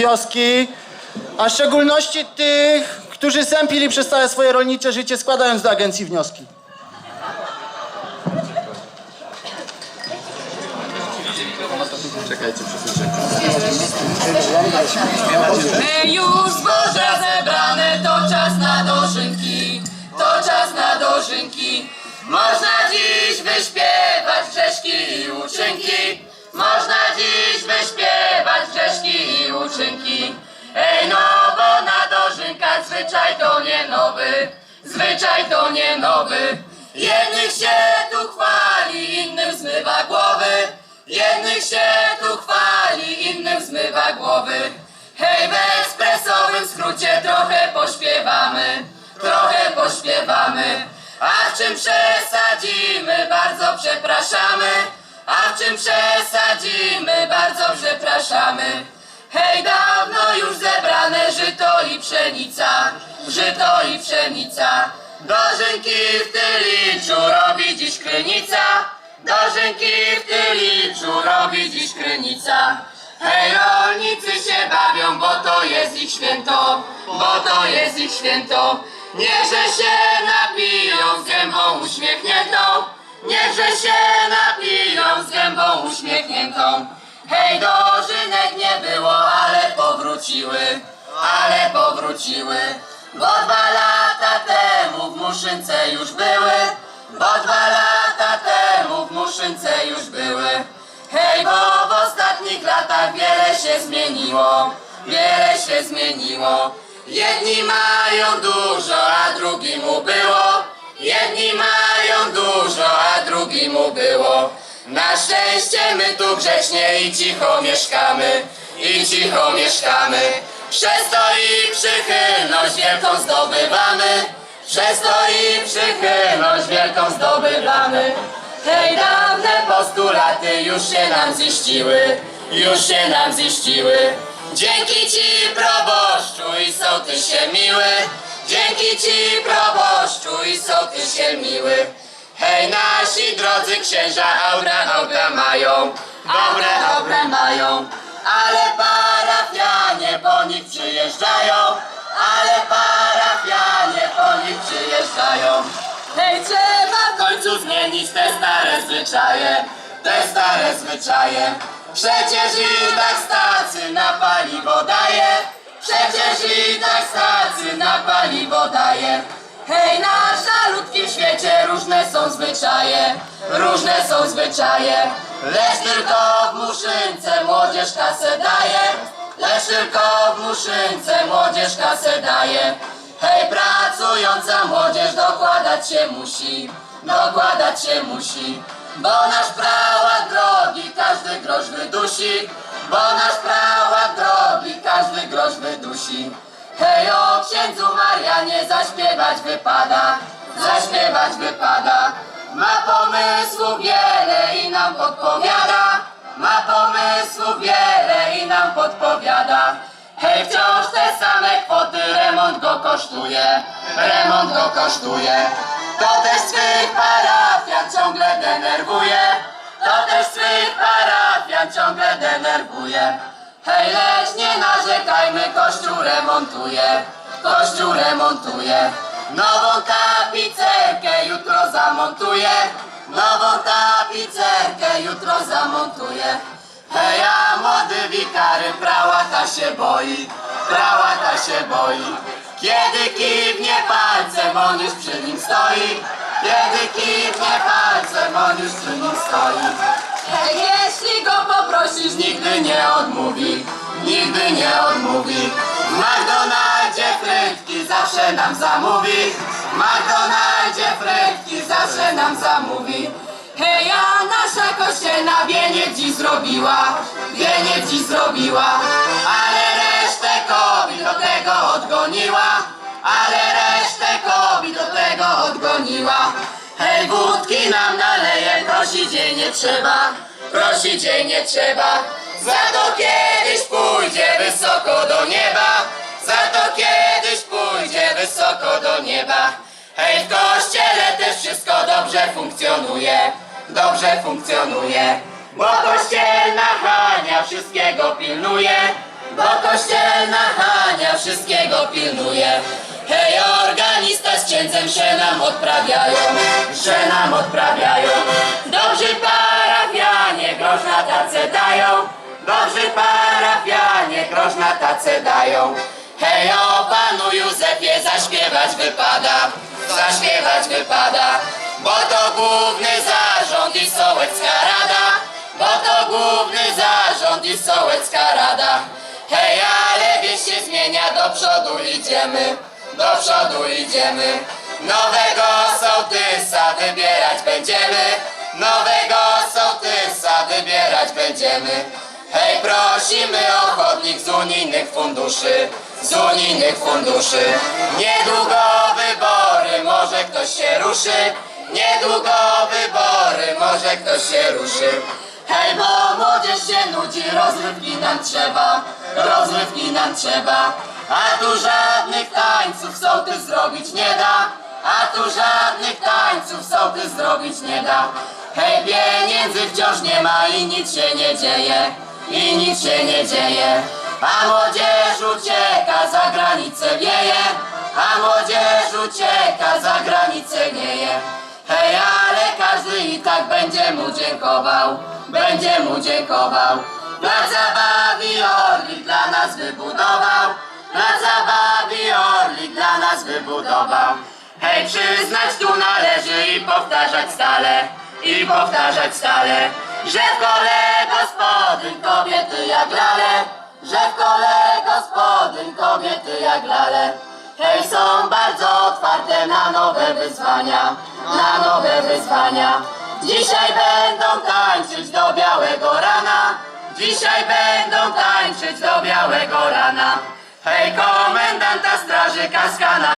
wioski, a w szczególności tych, którzy sępili przez całe swoje rolnicze życie, składając do agencji wnioski. Czekajcie, przesuńcie. My już zboża zebrane, to czas na dożynki, to czas na dożynki. Można dziś wyśpiewać grzeszki i uczynki, można dziś wyśpiewać grzeszki i uczynki. Ej no, bo na dożynkach zwyczaj to nie nowy, zwyczaj to nie nowy. Jednych się tu chwali, innym zmywa głowy. Jednych się tu chwali, innym zmywa głowy. Hej, w ekspresowym skrócie trochę pośpiewamy, trochę pośpiewamy. A w czym przesadzimy, bardzo przepraszamy. A w czym przesadzimy, bardzo przepraszamy. Hej, dawno już zebrane żyto i pszenica, żyto i pszenica. Dożynki w Tyliczu robi dziś krynica, dożynki w Tyliczu robi dziś krynica. Hej, rolnicy się bawią, bo to jest ich święto, bo to jest ich święto. Niechże się napiją z gębą uśmiechniętą, niechże się napiją z gębą uśmiechniętą. Hej, dożynek nie było, ale powróciły, ale powróciły. Bo dwa lata temu w Muszynce już były, bo dwa lata temu w Muszynce już były. Hej, bo w ostatnich latach wiele się zmieniło, wiele się zmieniło. Jedni mają dużo, a drugim ubyło. Jedni mają dużo, a drugim ubyło. Na szczęście my tu grzecznie i cicho mieszkamy, i cicho mieszkamy. Przez to i przychylność wielką zdobywamy, przez to i przychylność wielką zdobywamy. Hej, dawne postulaty już się nam ziściły, już się nam ziściły. Dzięki ci proboszczu i sołtysie miły, dzięki ci proboszczu i sołtysie miły. Hej, nasi drodzy księża, auta, auta mają, dobre, dobre mają, ale parafianie po nich przyjeżdżają, ale parafianie po nich przyjeżdżają. Hej, trzeba w końcu zmienić te stare zwyczaje, te stare zwyczaje. Przecież i tak stacy na paliwo daje, przecież i tak stacy na paliwo daje. Hej, na szalutkim świecie różne są zwyczaje, różne są zwyczaje. Lecz tylko w Muszynce młodzież kasę daje, lecz tylko w Muszynce młodzież kasę daje. Hej, pracująca młodzież dokładać się musi, dokładać się musi. Bo nasz prałat drogi każdy grosz wydusi, bo nasz prałat drogi każdy grosz wydusi. Hej, o księdzu Marianie zaśpiewać wypada. Ma pomysłu wiele i nam podpowiada, ma pomysłu wiele i nam podpowiada. Hej, wciąż te same kwoty, remont go kosztuje, remont go kosztuje. To też swych parafian ciągle denerwuje, to też swych parafian ciągle denerwuje. Hej, lecz nie narzekajmy, kościół remontuje, kościół remontuje. Nową tapicerkę jutro zamontuje, nową tapicerkę jutro zamontuje. Hej, a młody wikary prałata się boi, prałata się boi. Kiedy kiwnie palcem, on już przy nim stoi. Kiedy kiwnie palcem, on już przy nim stoi. Hej, jeśli go poprosisz, nigdy nie odmówi, nigdy nie odmówi. Frytki zawsze nam zamówi, w McDonaldzie frytki zawsze nam zamówi. Hej, a nasza kościelna wieniec dziś zrobiła, wieniec dziś zrobiła, ale resztę kobiet do tego odgoniła, ale resztę kobiet do tego odgoniła. Hej, wódki nam naleje, prosić jej nie trzeba, prosić jej nie trzeba. Za to kiedyś pójdzie wysoko do nieba, za to kiedyś wysoko do nieba. Hej, w kościele też wszystko dobrze funkcjonuje, dobrze funkcjonuje. Bo kościelna Hania wszystkiego pilnuje, bo kościelna Hania wszystkiego pilnuje. Hej, organista z księdzem się nam odprawiają. Że nam odprawiają. Dobrzy parafianie grosz na tacę dają. Dobrzy parafianie grosz na tacę dają. Hej, o panu Józefie zaśpiewać wypada Zaśpiewać wypada Bo to główny zarząd i sołecka rada Bo to główny zarząd i sołecka rada. Hej, ale wieś się zmienia, do przodu idziemy Do przodu idziemy. Nowego sołtysa wybierać będziemy Nowego sołtysa wybierać będziemy. Hej, prosimy o chodnik z funduszy Z unijnych funduszy. Niedługo wybory, może ktoś się ruszy. Niedługo wybory, może ktoś się ruszy. Hej, bo młodzież się nudzi, rozrywki nam trzeba Rozrywki nam trzeba. A tu żadnych tańców sołtys zrobić nie da. A tu żadnych tańców sołtys zrobić nie da. Hej, pieniędzy wciąż nie ma i nic się nie dzieje I nic się nie dzieje A młodzież ucieka, za granicę wieje A młodzież ucieka, za granicę wieje Hej, ale każdy i tak będzie mu dziękował, będzie mu dziękował. Plac zabawy Orlik dla nas wybudował, plac zabawy Orlik dla nas wybudował. Hej, przyznać tu należy i powtarzać stale, i powtarzać stale, że w kole gospodyń kobiety jak lale, że w kole gospodyń kobiety jak lale. Hej, są bardzo otwarte na nowe wyzwania, na nowe wyzwania. Dzisiaj będą tańczyć do białego rana, dzisiaj będą tańczyć do białego rana. Hej, komendanta straży Kaskana